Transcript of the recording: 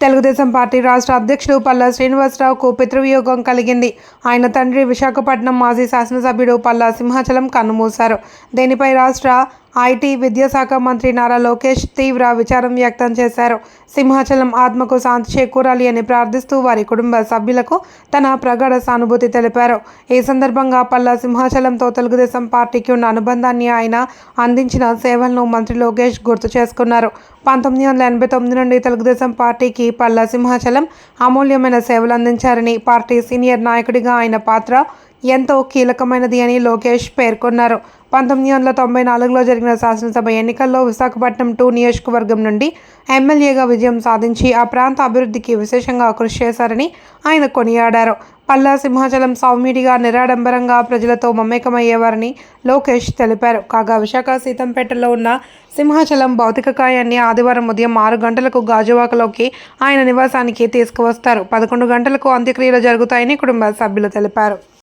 Telugu Desam party రాష్ట్ర అధ్యక్షుడు పల్లా శ్రీనివాసరావుకు పితృవియోగం కలిగింది. ఆయన తండ్రి విశాఖపట్నం మాజీ శాసనసభ్యుడు పల్లా సింహాచలం కన్నుమూశారు. దీనిపై రాష్ట్ర ఐటీ విద్యాశాఖ మంత్రి నారా లోకేష్ తీవ్ర విచారం వ్యక్తం చేశారు. సింహాచలం ఆత్మకు శాంతి చేకూరాలి అని ప్రార్థిస్తూ వారి కుటుంబ సభ్యులకు తన ప్రగాఢ సానుభూతి తెలిపారు. ఈ సందర్భంగా పల్లా సింహాచలంతో తెలుగుదేశం పార్టీకి ఉన్న అనుబంధాన్ని ఆయన అందించిన సేవలను మంత్రి లోకేష్ గుర్తు చేసుకున్నారు. పంతొమ్మిది వందల ఎనభై తొమ్మిది నుండి తెలుగుదేశం పార్టీకి పల్లా సింహాచలం అమూల్యమైన సేవలు అందించారని పార్టీ సీనియర్ నాయకుడిగా ఆయన పాత్ర ఎంతో కీలకమైనది అని లోకేష్ పేర్కొన్నారు. పంతొమ్మిది వందల తొంభై నాలుగులో జరిగిన శాసనసభ ఎన్నికల్లో విశాఖపట్నం టూ నియోజకవర్గం నుండి ఎమ్మెల్యేగా విజయం సాధించి ఆ ప్రాంత అభివృద్ధికి విశేషంగా కృషి చేశారని ఆయన కొనియాడారు. పల్లా సింహాచలం సౌమ్యుడిగా నిరాడంబరంగా ప్రజలతో మమేకమయ్యేవారని లోకేష్ తెలిపారు. కాగా విశాఖ సీతంపేటలో ఉన్న సింహాచలం భౌతిక కాయాన్ని ఆదివారం ఉదయం ఆరు గంటలకు గాజువాకలోకి ఆయన నివాసానికి తీసుకువస్తారు. పదకొండు గంటలకు అంత్యక్రియలు జరుగుతాయని కుటుంబ సభ్యులు తెలిపారు.